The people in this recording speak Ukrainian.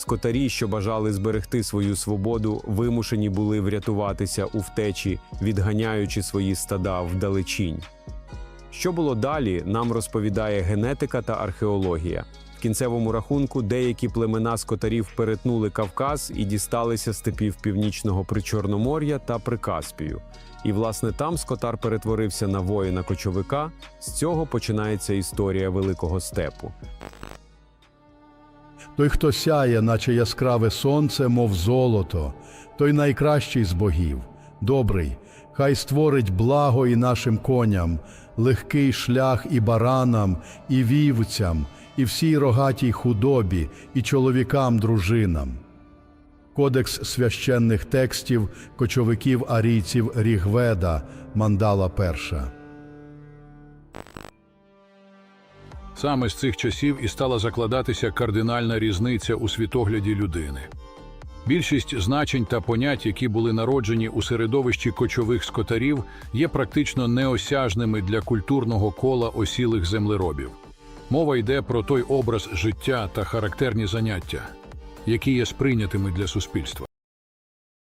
Скотарі, що бажали зберегти свою свободу, вимушені були врятуватися у втечі, відганяючи свої стада вдалечінь. Що було далі, нам розповідає генетика та археологія. В кінцевому рахунку деякі племена скотарів перетнули Кавказ і дісталися степів північного Причорномор'я та Прикаспію. І, власне, там скотар перетворився на воїна-кочовика. З цього починається історія Великого степу. Той, хто сяє, наче яскраве сонце, мов золото, той найкращий з богів, добрий, хай створить благо і нашим коням, легкий шлях і баранам, і вівцям, і всій рогатій худобі, і чоловікам дружинам. Кодекс священних текстів кочовиків арійців Рігведа, мандала перша. Саме з цих часів і стала закладатися кардинальна різниця у світогляді людини. Більшість значень та понять, які були народжені у середовищі кочових скотарів, є практично неосяжними для культурного кола осілих землеробів. Мова йде про той образ життя та характерні заняття, які є сприйнятими для суспільства.